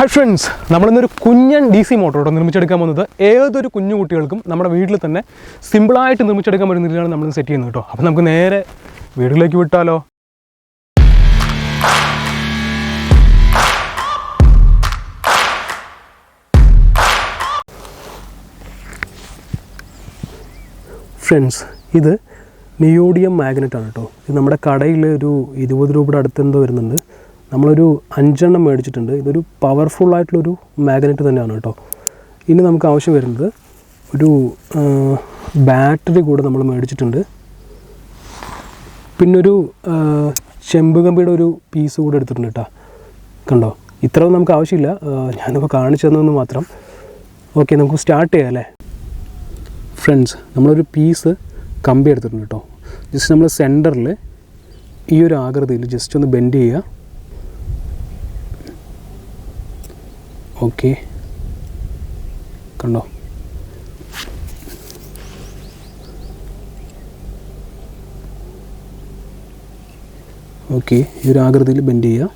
Hi friends നമ്മളിന്നൊരു കുഞ്ഞൻ D C motor നിർമ്മിച്ചെടുക്കാൻ പോകുന്നത്. ഏതൊരു കുഞ്ഞു കുട്ടികൾക്കും നമ്മുടെ വീട്ടിൽ തന്നെ സിമ്പിളായിട്ട് നിർമ്മിച്ചെടുക്കാൻ പറ്റുന്ന രീതിയിലാണ് നമ്മൾ സെറ്റ് ചെയ്യുന്നത് കേട്ടോ അപ്പോൾ നമുക്ക് നേരെ വീട്ടിലേക്ക് വിട്ടാലോ? ഫ്രണ്ട്സ് ഇത് നിയോഡിയം മാഗ്നറ്റാണ് കേട്ടോ ഇത് നമ്മുടെ കടയിൽ ഒരു ഇരുപത് രൂപയുടെ അടുത്തെന്തോ വരുന്നുണ്ട്. നമ്മളൊരു അഞ്ചെണ്ണം മേടിച്ചിട്ടുണ്ട്. ഇതൊരു പവർഫുൾ ആയിട്ടുള്ളൊരു മാഗ്നറ്റ് തന്നെയാണ് കേട്ടോ. ഇനി നമുക്ക് ആവശ്യം വരുന്നത് ഒരു ബാറ്ററി കൂടെ നമ്മൾ മേടിച്ചിട്ടുണ്ട്. പിന്നൊരു ചെമ്പ് കമ്പിയുടെ ഒരു പീസ് കൂടെ എടുത്തിട്ടുണ്ട് കേട്ടോ. കണ്ടോ? ഇത്രയൊന്നും നമുക്ക് ആവശ്യമില്ല. ഞാനിപ്പോൾ കാണിച്ചു തന്നതെന്ന് മാത്രം. ഓക്കെ നമുക്ക് സ്റ്റാർട്ട് ചെയ്യാം അല്ലേ? ഫ്രണ്ട്സ് നമ്മളൊരു പീസ് കമ്പി എടുത്തിട്ടുണ്ട് കേട്ടോ. ജസ്റ്റ് നമ്മൾ സെന്ററിൽ ഈ ഒരു ആകൃതിയിൽ ജസ്റ്റ് ഒന്ന് ബെൻഡ് ചെയ്യുക. ഓക്കെ. കണ്ടോ? ഓക്കെ ഈ ഒരു ആകൃതിയിൽ ബെൻഡ് ചെയ്യുക.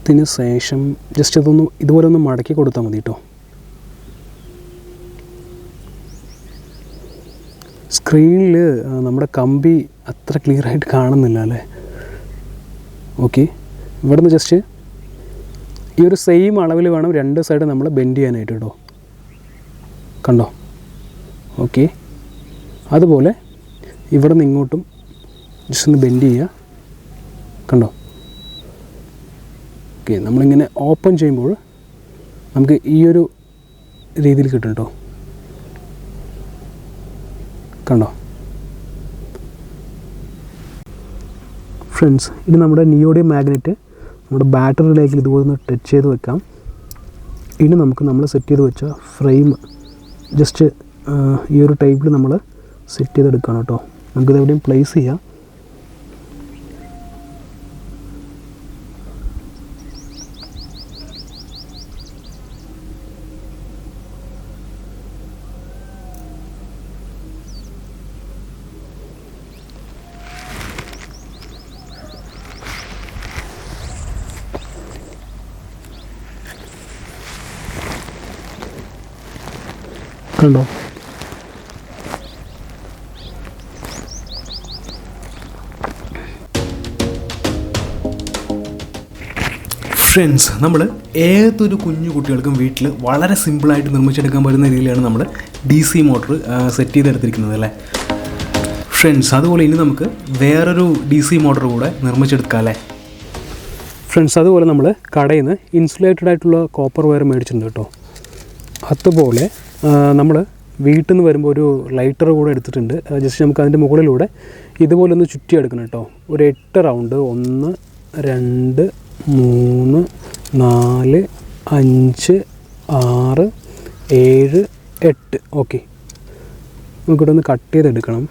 ഇതിന് ശേഷം ജസ്റ്റ് ഇതൊന്ന് ഇതുപോലെ ഒന്ന് മടക്കി കൊടുത്താൽ മതി കേട്ടോ സ്ക്രീനിൽ നമ്മുടെ കമ്പി അത്ര ക്ലിയർ ആയിട്ട് കാണുന്നില്ല അല്ലേ? ഓക്കെ ഇവിടുന്ന് ജസ്റ്റ് ഈ ഒരു സെയിം അളവിൽ വേണം രണ്ട് സൈഡ് നമ്മൾ ബെൻഡ് ചെയ്യാനായിട്ട് കേട്ടോ കണ്ടോ? ഓക്കെ അതുപോലെ ഇവിടെ നിന്ന് ഇങ്ങോട്ടും ജസ്റ്റ് ഒന്ന് ബെൻഡ് ചെയ്യുക കണ്ടോ? ഓക്കെ നമ്മളിങ്ങനെ ഓപ്പൺ ചെയ്യുമ്പോൾ നമുക്ക് ഈ ഒരു രീതിയിൽ കിട്ടും കേട്ടോ കണ്ടോ? ഫ്രണ്ട്സ് ഇത് നമ്മുടെ നിയോഡിയം മാഗ്നറ്റ് നമ്മുടെ ബാറ്ററിയിലേക്ക് ഇതുപോലെ ഒന്ന് ടച്ച് ചെയ്ത് വെക്കാം. ഇനി നമുക്ക് നമ്മൾ സെറ്റ് ചെയ്ത് വെച്ച ഫ്രെയിം ജസ്റ്റ് ഈ ഒരു ടൈപ്പിൽ നമ്മൾ സെറ്റ് ചെയ്തെടുക്കണം കേട്ടോ. നമുക്കിത് എവിടെയും പ്ലേസ് ചെയ്യാം. കണ്ടോ ഫ്രണ്ട്സ് നമ്മൾ ഏതൊരു കുഞ്ഞു കുട്ടികൾക്കും വീട്ടിൽ വളരെ സിമ്പിളായിട്ട് നിർമ്മിച്ചെടുക്കാൻ പറ്റുന്ന രീതിയിലാണ് നമ്മൾ ഡി സി മോട്ടർ സെറ്റ് ചെയ്തെടുത്തിരിക്കുന്നത് അല്ലേ? ഫ്രണ്ട്സ് അതുപോലെ ഇനി നമുക്ക് വേറൊരു ഡി സി മോട്ടർ കൂടെ നിർമ്മിച്ചെടുക്കാം അല്ലേ? ഫ്രണ്ട്സ് അതുപോലെ നമ്മൾ കടയിൽ നിന്ന് ഇൻസുലേറ്റഡ് ആയിട്ടുള്ള കോപ്പർ വയർ മേടിച്ചിട്ടുണ്ട് കേട്ടോ. അതുപോലെ നമ്മൾ വീട്ടിൽ നിന്ന് വരുമ്പോൾ ഒരു ലൈറ്റർ കൂടെ എടുത്തിട്ടുണ്ട്. ജസ്റ്റ് നമുക്ക് അതിന്റെ മുകളിലൂടെ ഇതുപോലെ ഒന്ന് ചുറ്റിയെടുക്കണം കേട്ടോ ഒരു എട്ട് റൗണ്ട് ഒന്ന് രണ്ട് മൂന്ന് നാല് അഞ്ച് ആറ് ഏഴ് എട്ട്. ഓക്കെ നമുക്കിവിടെ ഒന്ന് കട്ട് ചെയ്തെടുക്കണം.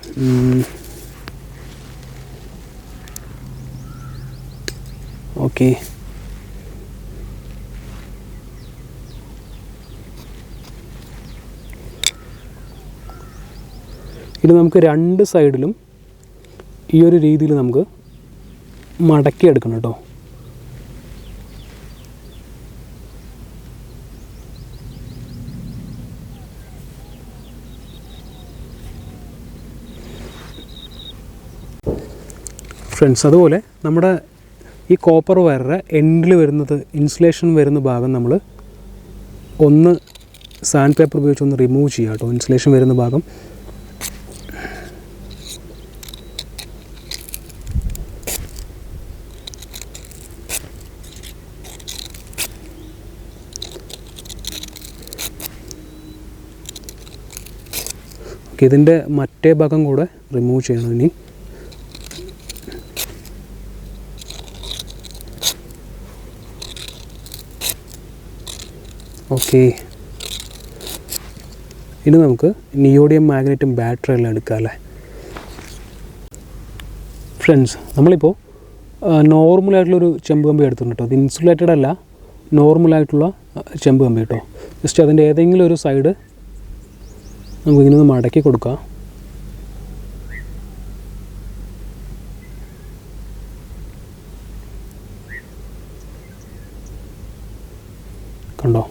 ഓക്കെ ഇത് നമുക്ക് രണ്ട് സൈഡിലും ഈ ഒരു രീതിയിൽ നമുക്ക് മടക്കി എടുക്കണം കേട്ടോ. ഫ്രണ്ട്സ് അതുപോലെ നമ്മുടെ ഈ കോപ്പർ വയറിന്റെ എൻഡിൽ വരുന്നത് ഇൻസുലേഷൻ വരുന്ന ഭാഗം നമ്മൾ ഒന്ന് സാൻഡ് പേപ്പർ ഉപയോഗിച്ച് ഒന്ന് റിമൂവ് ചെയ്യുക കേട്ടോ. ഇൻസുലേഷൻ വരുന്ന ഭാഗം ഓക്കെ ഇതിന്റെ മറ്റേ ഭാഗം കൂടെ റിമൂവ് ചെയ്യണം ഇനി. ഓക്കെ. ഇനി നമുക്ക് നിയോഡിയം മാഗ്നറ്റും ബാറ്ററി എല്ലാം എടുക്കാം അല്ലേ? ഫ്രണ്ട്സ് നമ്മളിപ്പോൾ നോർമലായിട്ടുള്ളൊരു ചെമ്പ് കമ്പി എടുത്തിട്ടുണ്ട് കേട്ടോ. അത് ഇൻസുലേറ്റഡ് അല്ല നോർമലായിട്ടുള്ള ചെമ്പ് കമ്പി കേട്ടോ. ജസ്റ്റ് അതിന്റെ ഏതെങ്കിലും ഒരു സൈഡ് നമുക്ക് ഇങ്ങനെ ഒന്ന് മടക്കി കൊടുക്കാം. കണ്ടോ?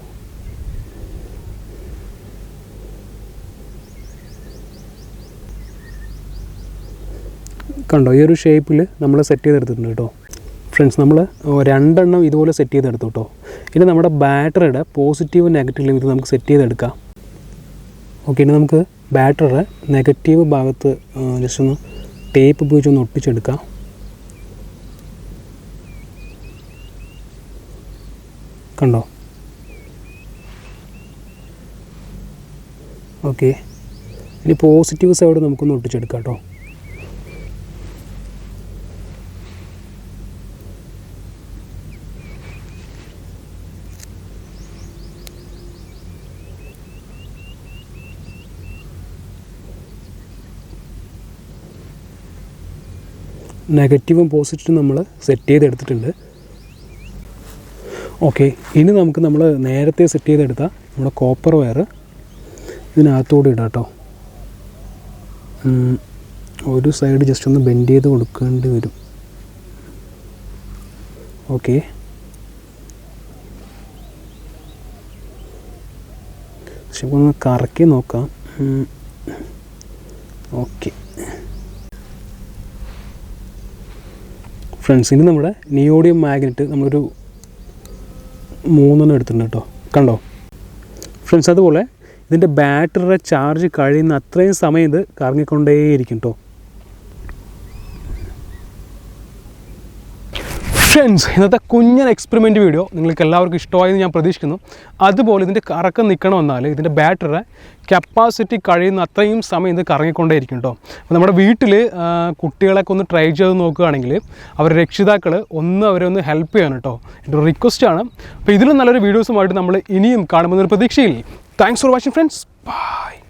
കണ്ടോ? ഈ ഒരു ഷേപ്പിൽ നമ്മൾ സെറ്റ് ചെയ്തെടുത്തിട്ടുണ്ട് കേട്ടോ. ഫ്രണ്ട്സ് നമ്മൾ രണ്ടെണ്ണം ഇതുപോലെ സെറ്റ് ചെയ്തെടുത്തു കേട്ടോ. ഇനി നമ്മുടെ ബാറ്ററിയുടെ പോസിറ്റീവ് നെഗറ്റീവ് ലിമിറ്റ് നമുക്ക് സെറ്റ് ചെയ്തെടുക്കാം. ഓക്കെ ഇനി നമുക്ക് ബാറ്ററിയുടെ നെഗറ്റീവ് ഭാഗത്ത് ജസ്റ്റ് ഒന്ന് ടേപ്പ് ഉപയോഗിച്ച് ഒന്ന് ഒട്ടിച്ചെടുക്കാം. കണ്ടോ? ഓക്കെ ഇനി പോസിറ്റീവ് സൈഡ് നമുക്കൊന്ന് ഒട്ടിച്ചെടുക്കാം കേട്ടോ നെഗറ്റീവും പോസിറ്റീവും നമ്മൾ സെറ്റ് ചെയ്തെടുത്തിട്ടുണ്ട്. ഓക്കെ ഇനി നമുക്ക് നമ്മൾ നേരത്തെ സെറ്റ് ചെയ്തെടുത്ത നമ്മുടെ കോപ്പർ വയർ ഇതിനകത്തോടെ ഇടാം കേട്ടോ. ഒരു സൈഡ് ജസ്റ്റ് ഒന്ന് ബെൻഡ് ചെയ്ത് കൊടുക്കേണ്ടി വരും. ഓക്കെ പക്ഷെ ഒന്ന് കറക്കി നോക്കാം. ഓക്കെ ഫ്രണ്ട്സ് ഇനി നമ്മുടെ നിയോഡിയം മാഗ്നറ്റ് നമ്മളൊരു മൂന്നെണ്ണം എടുത്തിട്ടുണ്ട് കേട്ടോ. കണ്ടോ? ഫ്രണ്ട്സ് അതുപോലെ ഇതിന്റെ ബാറ്ററിയുടെ ചാർജ് കഴിയുന്ന അത്രയും സമയം ഇത് കറങ്ങിക്കൊണ്ടേയിരിക്കും കേട്ടോ. ഫ്രണ്ട്സ് ഇന്നത്തെ കുഞ്ഞൻ എക്സ്പെരിമെന്റ് വീഡിയോ നിങ്ങൾക്ക് എല്ലാവർക്കും ഇഷ്ടമായെന്ന് ഞാൻ പ്രതീക്ഷിക്കുന്നു. അതുപോലെ ഇതിന്റെ കറക്കം നിൽക്കണമെന്നാൽ ഇതിന്റെ ബാറ്ററിയുടെ കപ്പാസിറ്റി കഴിയുന്ന അത്രയും സമയം ഇത് കറങ്ങിക്കൊണ്ടേയിരിക്കും കേട്ടോ അപ്പോൾ നമ്മുടെ വീട്ടിൽ കുട്ടികളൊക്കെ ഒന്ന് ട്രൈ ചെയ്ത് നോക്കുകയാണെങ്കിൽ അവരുടെ രക്ഷിതാക്കൾ ഒന്ന് അവരെ ഒന്ന് ഹെൽപ്പ് ചെയ്യണം കേട്ടോ എന്റെ ഒരു റിക്വസ്റ്റാണ് അപ്പോൾ ഇതിലും നല്ലൊരു വീഡിയോസുമായിട്ട് നമ്മൾ ഇനിയും കാണുമെന്നൊരു പ്രതീക്ഷയിൽ. Thanks for watching friends bye